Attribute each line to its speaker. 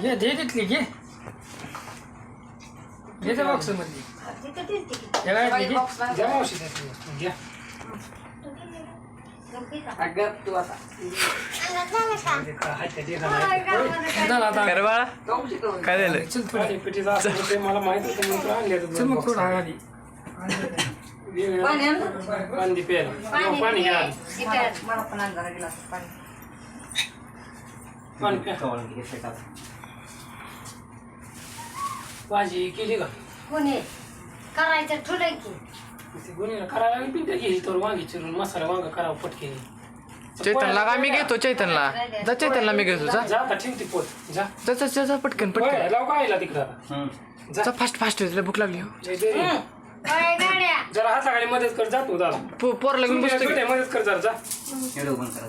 Speaker 1: घे दे तिथली घे. घे त्या बॉक्समध्ये
Speaker 2: तिथं ठेव ती.
Speaker 1: त्या गाडीतली घे.
Speaker 3: box ला-
Speaker 1: द्या मावशी त्यातली. घ्या
Speaker 2: गप्पी का?
Speaker 3: अगं तू आता
Speaker 1: ते काय? झालं? मला माहीत होतं
Speaker 2: हो,
Speaker 3: पाणी
Speaker 1: प्यायला.
Speaker 2: पाणी
Speaker 1: घ्या.
Speaker 3: मला पण पाणी.
Speaker 1: पाणी प्या. भाजी केली का?
Speaker 2: कोणी? करायचं ठुलंय की.
Speaker 1: ते गुन्हे करायला लागली पिंट्या घेईल तर वांगी चिरून मसाला वांगा करावं पटकेने.
Speaker 4: चैतनला का मी घेतो चैतनला? जा चैतनला मी घेतो जा.
Speaker 1: जा आता ठेवते पोट जा.
Speaker 4: जा जा जा, जा पटकन पटकन.
Speaker 1: बरं, लाव का आईला तिकडं आता? जा
Speaker 4: जा फास्ट फास्ट भूक लागली हो.
Speaker 1: जरा हाताखाली मदत कर जा तू दादा
Speaker 4: पो- पोरला घेऊन बसतो की.
Speaker 1: मदत कर जरा जा.
Speaker 5: व्हिडिओ बंद करा